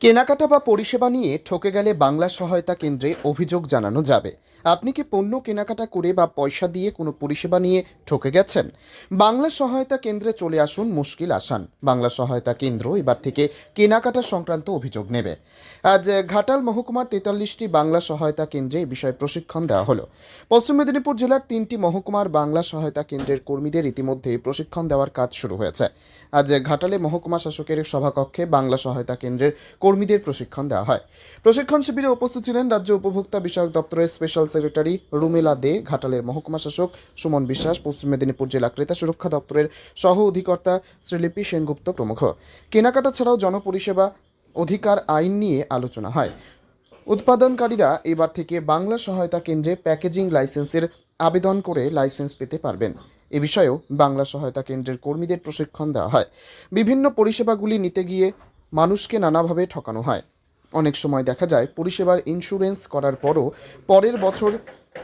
কেনাকাটা বা পরিষেবা নিয়ে ঠকে গেলে বাংলা সহায়তা কেন্দ্রে অভিযোগ জানানো যাবে। আপনি কি পণ্য কেনাকাটা করে বা পয়সা দিয়ে কোনো পরিষেবা নিয়ে ঠকে গেছেন? বাংলা সহায়তা কেন্দ্রে চলে আসুন মুশকিল আসান। বাংলা সহায়তা কেন্দ্র এবার থেকে কেনাকাটা সংক্রান্ত অভিযোগ নেবে। আজ ঘাটাল মহকুমার তেতাল্লিশটি বাংলা সহায়তা কেন্দ্রে এই বিষয়ে প্রশিক্ষণ দেওয়া হলো। পশ্চিম মেদিনীপুর জেলার তিনটি মহকুমার বাংলা সহায়তা কেন্দ্রের কর্মীদের ইতিমধ্যে প্রশিক্ষণ দেওয়ার কাজ শুরু হয়েছে। আজ ঘাটালে মহকুমা শাসকের সভাকক্ষে বাংলা সহায়তা কেন্দ্রের কর্মীদের প্রশিক্ষণ দেওয়া হয়। প্রশিক্ষণ শিবিরে উপস্থিত ছিলেন রাজ্য উপভোক্তা বিষয়ক দপ্তরের স্পেশাল সেক্রেটারি রুমেলা দে, ঘাটালের মহকুমা শাসক সুমন বিশ্বাস, পশ্চিম মেদিনীপুর জেলা ক্রেতা সুরক্ষা দপ্তরের সহ অধিকর্তা শ্রীলিপি সেনগুপ্ত প্রমুখ। কেনাকাটা ছাড়াও জনপরিষেবা অধিকার আইন নিয়ে আলোচনা হয়। উৎপাদনকারীরা এবার থেকে বাংলা সহায়তা কেন্দ্রে প্যাকেজিং লাইসেন্সের আবেদন করে লাইসেন্স পেতে পারবেন। এ বিষয়েও বাংলা সহায়তা কেন্দ্রের কর্মীদের প্রশিক্ষণ দেওয়া হয়। বিভিন্ন পরিষেবাগুলি নিতে গিয়ে মানুষকে নানাভাবে ঠকানো হয়। অনেক সময় দেখা যায় পরিষেবার ইন্স্যুরেন্স করার পরও পরের বছর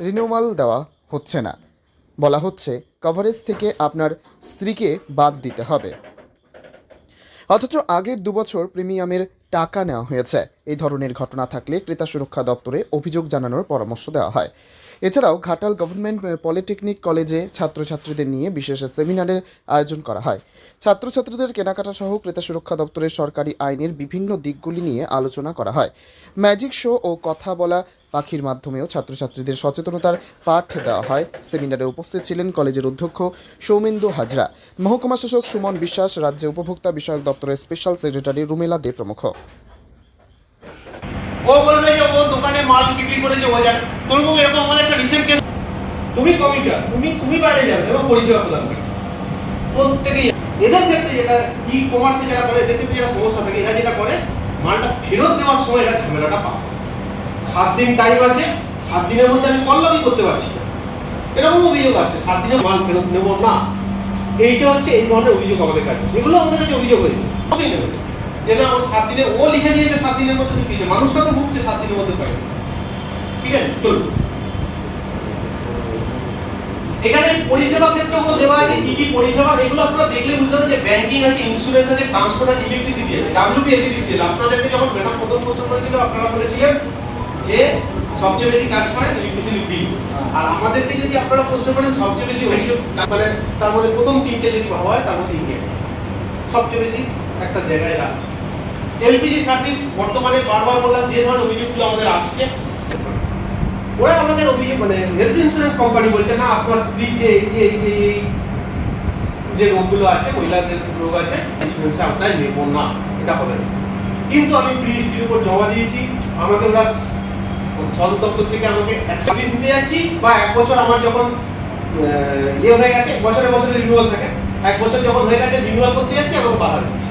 রিনিউয়াল দেওয়া হচ্ছে না। বলা হচ্ছে কভারেজ থেকে আপনার স্ত্রীকে বাদ দিতে হবে। অথচ আগের দুবছর প্রিমিয়ামের টাকা নেওয়া হয়েছে। এই ধরনের ঘটনা থাকলে ক্রেতা সুরক্ষা দপ্তরে অভিযোগ জানানোর পরামর্শ দেওয়া হয়। এছাড়াও ঘাটাল গভর্নমেন্ট পলিটেকনিক কলেজে ছাত্রছাত্রীদের নিয়ে বিশেষ সেমিনারের আয়োজন করা হয়। ছাত্রছাত্রীদের কেনাকাটা সহ ক্রেতা সুরক্ষা দপ্তরের সরকারি আইনের বিভিন্ন দিকগুলি নিয়ে আলোচনা করা হয়। ম্যাজিক শো ও কথা বলা পাখির মাধ্যমেও ছাত্রছাত্রীদের সচেতনতার পাঠ দেওয়া হয়। সেমিনারে উপস্থিত ছিলেন কলেজের অধ্যক্ষ সৌমেন্দু হাজরা। মহকুমা শাসক সুমন বিশ্বাস, রাজ্য উপভোক্তা বিষয়ক দপ্তরের স্পেশাল সেক্রেটারি রুমেলা দে প্রমুখ যে বিক্রি জানে তোর এরকম একটা রিসেন্ট কেস তুমি কমিটার তুমি তুমি বাইরে যাবে এবং পরিষেবা প্রদান করবে এদের ক্ষেত্রে যেটা ই কমার্সে যারা করে, এদের ক্ষেত্রে সমস্যা থাকে, এরা যেটা করে, মালটা ফেরত দেওয়ার সময় এরা ঝামেলাটা পাবে সাত দিন টাইম আছে, সাত দিনের মধ্যে আমি করতে পারছি না। এরকম অভিযোগ আছে সাত দিনের মাল ফেরত না। এইটা হচ্ছে এই ধরনের অভিযোগ আমাদের কাছে সেগুলো আমাদের কাছে অভিযোগ হয়েছে। যে না সাত দিনে, ও লিখে দিয়েছে সাত দিনের মধ্যে মানুষটা তো ভুগছে সাত দিনের মধ্যে পাই ঠিক আছে, চলুন। এখানে পরিষেবা ক্ষেত্রে দেওয়া আছে, কি কি পরিষেবা? এগুলো আপনারা দেখলে বুঝতে পারবেন যে ব্যাংকিং আছে ইন্স্যুরেন্স আছে ট্রান্সপোর্ট আছে ইলেকট্রিসিটি আছে ডাব্লিউবিএসিডিসিএল আপনাদেরকে যখন ম্যাডাম প্রথম প্রশ্ন করেছিল আপনারা বলেছিলেন যে সবচেয়ে বেশি কাজ করেন ইলেকট্রিসিটি বিল আর আমাদেরকে যদি আপনারা প্রশ্ন করেন, সবচেয়ে বেশি অভিযোগ মানে তার মধ্যে প্রথম তিনটে যদি ভাবা হয়, তার মধ্যে ইন্ডিয়া সবচেয়ে বেশি একটা জায়গায় রাখছে। এলপিজি সার্ভিস বর্তমানে বারবার বললাম, যে ধরনের অভিযোগগুলো আমাদের আসছে ওরা আমাদের অভিযোগ মানে হেলথ ইন্স্যুরেন্স কোম্পানি বলছে, না, আপনার স্ত্রী যে এই, যে যে রোগগুলো আছে, মহিলাদের রোগ আছে ইন্স্যুরেন্সে আপনার নেব না, এটা হবে না। কিন্তু আমি প্রিস্টির উপর জমা দিয়েছি আমাকে ওরা সদর দপ্তর থেকে আমাকে সার্ভিস দিতে যাচ্ছি, বা এক বছর আমার যখন ইয়ে হয়ে গেছে, বছরে বছরে রিনিউয়াল থাকে, এক বছর যখন হয়ে গেছে রিনিউয়াল করতে যাচ্ছি, আমাকে বাধা দিচ্ছে।